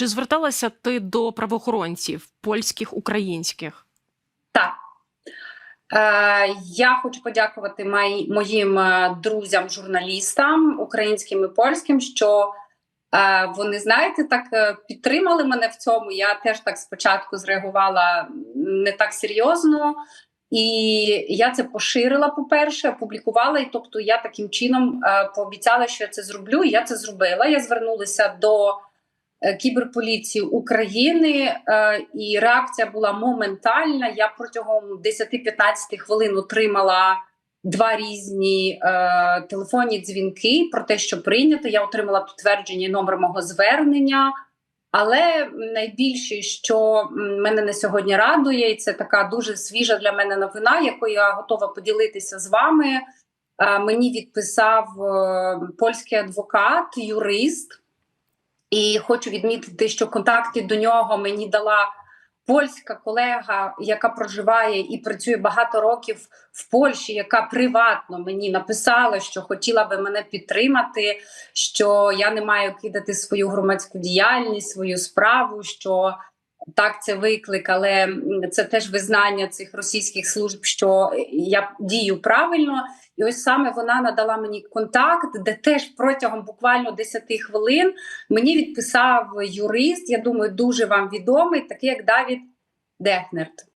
Чи зверталася ти до правоохоронців польських, українських? Так. Е, я хочу подякувати мої, моїм е, друзям-журналістам, українським і польським, що е, вони, знаєте, так підтримали мене в цьому. Я теж так спочатку зреагувала не так серйозно. І я це поширила, по-перше, опублікувала. І тобто я таким чином пообіцяла, що я це зроблю. І я це зробила. Я звернулася до кіберполіції України, е, і реакція була моментальна. Я протягом 10-15 хвилин отримала два різні е, телефонні дзвінки про те, що прийнято. Я отримала підтвердження номер мого звернення. Але найбільше, що мене на сьогодні радує, і це така дуже свіжа для мене новина, якою я готова поділитися з вами. Е, Мені відписав е, польський адвокат, юрист, і хочу відмітити, що контакти до нього мені дала польська колега, яка проживає і працює багато років в Польщі, яка приватно мені написала, що хотіла би мене підтримати, що я не маю кидати свою громадську діяльність, свою справу. що так, це виклик, але це теж визнання цих російських служб, що я дію правильно. І ось саме вона надала мені контакт, де теж протягом буквально 10 хвилин мені відписав юрист. Я думаю, дуже вам відомий, такий як Давід Дехнерт.